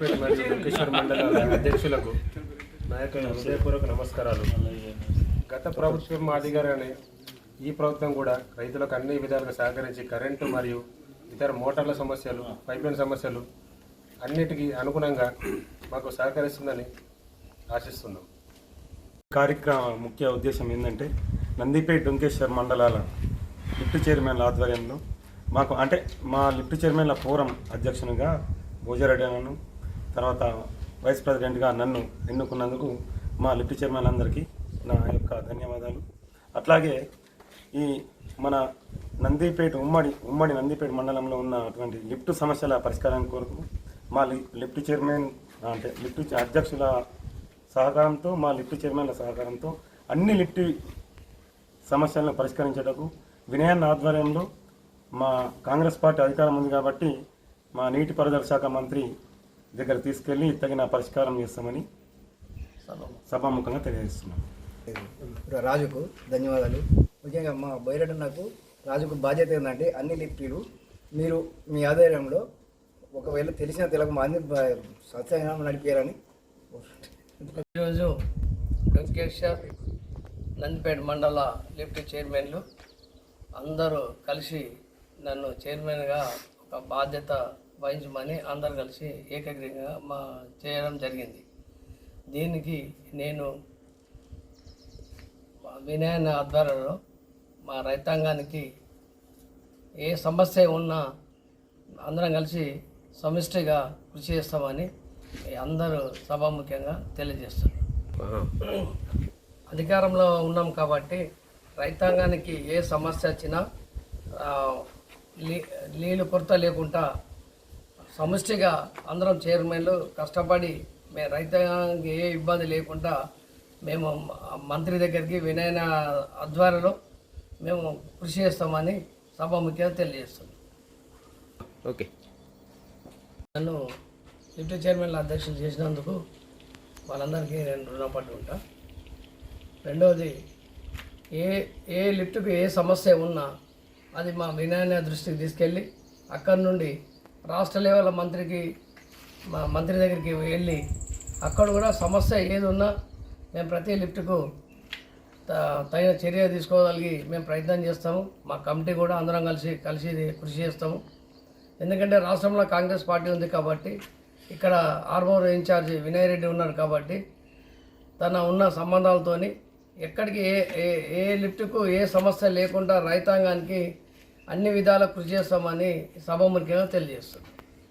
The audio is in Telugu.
దుంకేశ్వర మండల అధ్యక్షులకు నా యొక్క హృదయపూర్వక నమస్కారాలు. గత ప్రభుత్వం మాదిగానే ఈ ప్రభుత్వం కూడా రైతులకు అన్ని విధాలుగా సహకరించి కరెంటు మరియు ఇతర మోటార్ల సమస్యలు పైప్లైన్ సమస్యలు అన్నిటికీ అనుగుణంగా మాకు సహకరిస్తుందని ఆశిస్తున్నాం. కార్యక్రమ ముఖ్య ఉద్దేశం ఏంటంటే నందిపేట డుంకేశ్వర్ మండలాల లిఫ్ట్ చైర్మన్ల ఆధ్వర్యంలో మాకు అంటే మా లిఫ్ట్ చైర్మన్ల ఫోరం అధ్యక్షునిగా భోజారెడ్డి అన్నను తర్వాత వైస్ ప్రెసిడెంట్గా నన్ను ఎన్నుకున్నందుకు మా లిఫ్ట్ చైర్మన్లందరికీ నా యొక్క ధన్యవాదాలు. అట్లాగే ఈ మన నందిపేట ఉమ్మడి ఉమ్మడి నందిపేట మండలంలో ఉన్న అటువంటి లిఫ్ట్ సమస్యల పరిష్కారం కొరకు మా లిఫ్ట్ చైర్మన్ అంటే లిఫ్ట్ అధ్యక్షుల సహకారంతో మా లిఫ్ట్ చైర్మన్ల సహకారంతో అన్ని లిఫ్ట్ సమస్యలను పరిష్కరించేటకు వినయాన్ని ఆధ్వర్యంలో మా కాంగ్రెస్ పార్టీ అధికారం ఉంది కాబట్టి మా నీటిపారుదల శాఖ మంత్రి దగ్గర తీసుకెళ్ళి తగిన పరిష్కారం చేస్తామని సభాముఖంగా తెలియజేస్తున్నాం. రాజుకు ధన్యవాదాలు. ముఖ్యంగా మా బైరెడ్డి నాకు రాజుకు బాధ్యత ఏంటంటే అన్ని లిఫ్టీలు మీరు మీ ఆధ్వర్యంలో ఒకవేళ తెలిసిన తెలకు మా అన్ని సత్యంగా నడిపారని ఈరోజు వెంకటేశ్వర్ నందిపేట మండల లిఫ్ట్ చైర్మన్లు అందరూ కలిసి నన్ను చైర్మన్గా ఒక బాధ్యత వహించమని అందరు కలిసి ఏకగ్రీవంగా మా చేయడం జరిగింది. దీనికి నేను వినయన ఆధ్వర్యంలో మా రైతాంగానికి ఏ సమస్య ఉన్నా అందరం కలిసి సమిష్టిగా కృషి చేస్తామని అందరూ సభాముఖ్యంగా తెలియజేస్తున్నారు. అధికారంలో ఉన్నాం కాబట్టి రైతాంగానికి ఏ సమస్య వచ్చినా నీళ్ళు కొరత లేకుండా సమిష్టిగా అందరం చైర్మన్లు కష్టపడి మే రైతాంగానికి ఏ ఇబ్బంది లేకుండా మేము మంత్రి దగ్గరికి వినయన ఆధ్వర్యంలో మేము కృషి చేస్తామని సభాముఖ్యంగా తెలియజేస్తున్నాం. ఓకే. నన్ను లిఫ్ట్ చైర్మన్ల అధ్యక్షులు చేసినందుకు వాళ్ళందరికీ నేను రుణపడి ఉంటా. రెండవది ఏ ఏ లిఫ్ట్కి ఏ సమస్య ఉన్నా అది మా వినాయన దృష్టికి తీసుకెళ్ళి అక్కడి నుండి రాష్ట్ర లెవెల్ మంత్రికి మా మంత్రి దగ్గరికి వెళ్ళి అక్కడ కూడా సమస్య ఏది ఉన్నా మేము ప్రతి లిఫ్ట్కు త- తగిన చర్య తీసుకోగలిగి మేము ప్రయత్నం చేస్తాము. మా కమిటీ కూడా అందరం కలిసి కలిసి కృషి చేస్తాము. ఎందుకంటే రాష్ట్రంలో కాంగ్రెస్ పార్టీ ఉంది కాబట్టి ఇక్కడ ఆర్మోర్ ఇన్ఛార్జి వినయ్ రెడ్డి ఉన్నాడు కాబట్టి తన ఉన్న సంబంధాలతోని ఎక్కడికి ఏ ఏ ఏ లిఫ్ట్కు ఏ సమస్య లేకుండా రైతాంగానికి అన్ని విధాల కృషి చేస్తామని సభ ముఖ్యంగా తెలియజేస్తుంది.